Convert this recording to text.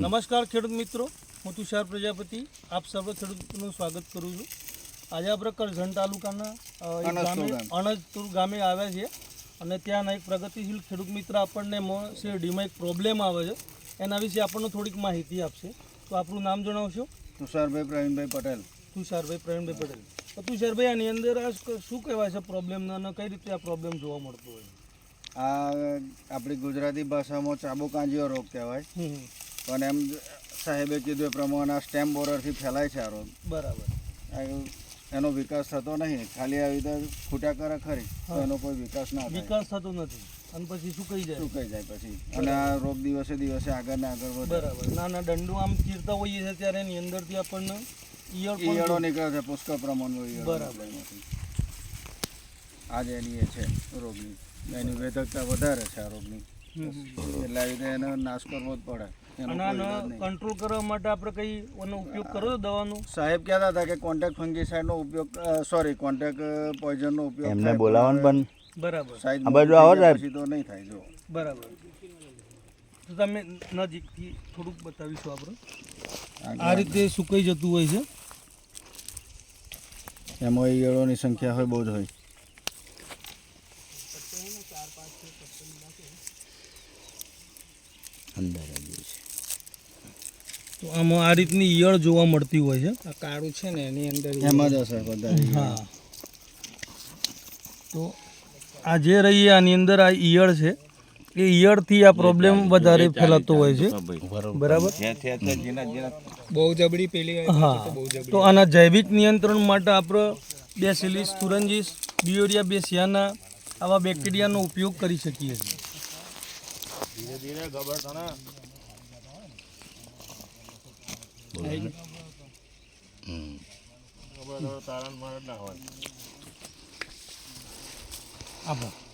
નમસ્કાર ખેડૂત મિત્રો હું તુષાર પ્રજાપતિ. આપ સર્વ ખેડૂતનું સ્વાગત કરું છું. આજે આપણે કરજણ તાલુકાના અણજપુર ગામે આવ્યા છીએ અને ત્યાંના એક પ્રગતિશીલ ખેડૂત મિત્ર આપણને મ- શેરડીમાં એક પ્રોબ્લેમ આવે છે. એના વિશે આપણને થોડીક માહિતી આપશે. તો આપણું નામ જણાવશો? તુષારભાઈ પ્રવીણભાઈ પટેલ. તુષારભાઈ પ્રવીણભાઈ પટેલ. તો તુષારભાઈ આની અંદર આ શું કહેવાય છે પ્રોબ્લેમ અને કઈ રીતે આ પ્રોબ્લેમ જોવા મળતો હોય? આ આપણી ગુજરાતી ભાષામાં ચાબુકાંજીઓ રોગ કહેવાય. પણ એમ સાહેબે કીધું એ પ્રમાણે આ સ્ટેમ બોરરથી ફેલાય છે આ રોગ. બરાબર. એનો વિકાસ થતો નહીં. ખાલી આવી રીતે ખૂટા કરે ખરી તો એનો કોઈ વિકાસ ના વિકાસ થતો નથી. અને પછી શું કહી જાય. સુકાઈ જાય પછી. અને આ રોગ દિવસે દિવસે આગળ ને આગળ વધે. બરાબર. નાના દંડો આમ ચીરતા હોઈએ છીએ ત્યારે એની અંદરથી આપણને ઈયળો નીકળે છે પુષ્કળ પ્રમાણમાં ઈયળો બરાબર. એમાંથી. એની એ છે રોગની. એની વેધકતા વધારે છે આ રોગની. એટલે આવી રીતે એને નાશ કરવો જ પડે. એનો અને કોઈ આનો ઈલાજ નહીં. કંટ્રોલ કરવા માટે આપણે કઈ એનો ઉપયોગ કરો છો દવાનો? સાહેબ કહેતા હતા કે કોન્ટેક્ટ ફંગીસાઇડનો ઉપયોગ સોરી કોન્ટેક્ટ પોઈઝનનો ઉપયોગ એમને બોલાવવાનું પણ બરાબર. સાહેબ આ બાજુ આવો સાહેબ. તો નહીં થાય જો. બરાબર. તો તમે નજીકથી થોડુંક બતાવીશું આપણે. આ રીતે સુકાઈ જતું હોય છે. એમાં ઈયળોની સંખ્યા હોય બહુ જ હોય. અંદર તો આમાં આ રીતની ઈયળ જોવા મળતી હોય છે. આ કાળું છે ને એની અંદર એમાં જ હશે બધા હા. તો આ જે રહી આની અંદર આ ઈયળ છે એ ઈયળથી આ પ્રોબ્લેમ વધારે ફેલાતો હોય છે. બરાબર? બહુ જબડી પેલી હા. તો આના જૈવિક નિયંત્રણ માટે આપણે બેસિલિસ તુરંજીસ બિયોરિયા બેસિયાના આવા બેક્ટેરિયાનો ઉપયોગ કરી શકીએ છીએ. આભાર